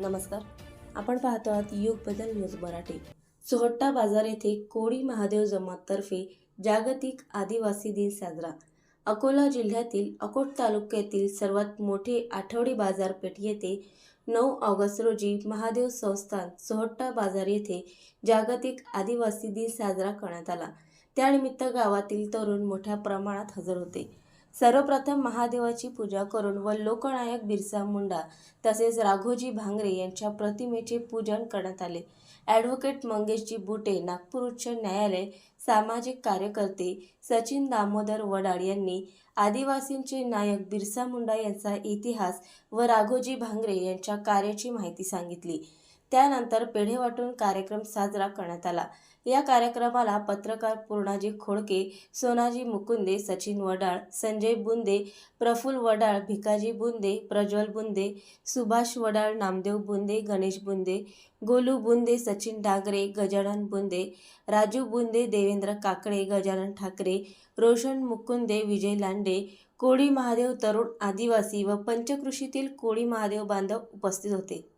नमस्कार. आपण पाहतो आहात युग बदल न्यूज मराठी. सोहट्टा बाजार येथे कोळी महादेव जमाततर्फे जागतिक आदिवासी दिन साजरा. अकोला जिल्ह्यातील अकोट तालुक्यातील सर्वात मोठे आठवडी बाजारपेठ येथे नऊ ऑगस्ट रोजी महादेव संस्थान सोहट्टा बाजार येथे जागतिक आदिवासी दिन साजरा करण्यात आला. त्यानिमित्त गावातील तरुण मोठ्या प्रमाणात हजर होते. सर्वप्रथम महादेवाची पूजा करून व लोकनायक बिरसा मुंडा तसेच राघोजी भांगरे यांच्या प्रतिमेचे पूजन करण्यात आले. ॲडव्होकेट मंगेशजी बुटे नागपूर उच्च न्यायालय सामाजिक कार्यकर्ते सचिन दामोदर वडाड यांनी आदिवासींचे नायक बिरसा मुंडा यांचा इतिहास व राघोजी भांगरे यांच्या कार्याची माहिती सांगितली. त्यानंतर पेढे वाटून कार्यक्रम साजरा करण्यात आला. या कार्यक्रमाला पत्रकार पूर्णाजी खोडके सोनाजी मुकुंदे सचिन वडाळ संजय बुंदे प्रफुल वडाळ भिकाजी बुंदे प्रज्वल बुंदे सुभाष वडाळ नामदेव बुंदे गणेश बुंदे गोलू बुंदे सचिन डागरे गजानन बुंदे राजू बुंदे देवेंद्र काकडे गजानन ठाकरे रोशन मुकुंदे विजय लांडे कोळी महादेव तरुण आदिवासी व पंचकृषीतील कोळी महादेव बांधव उपस्थित होते.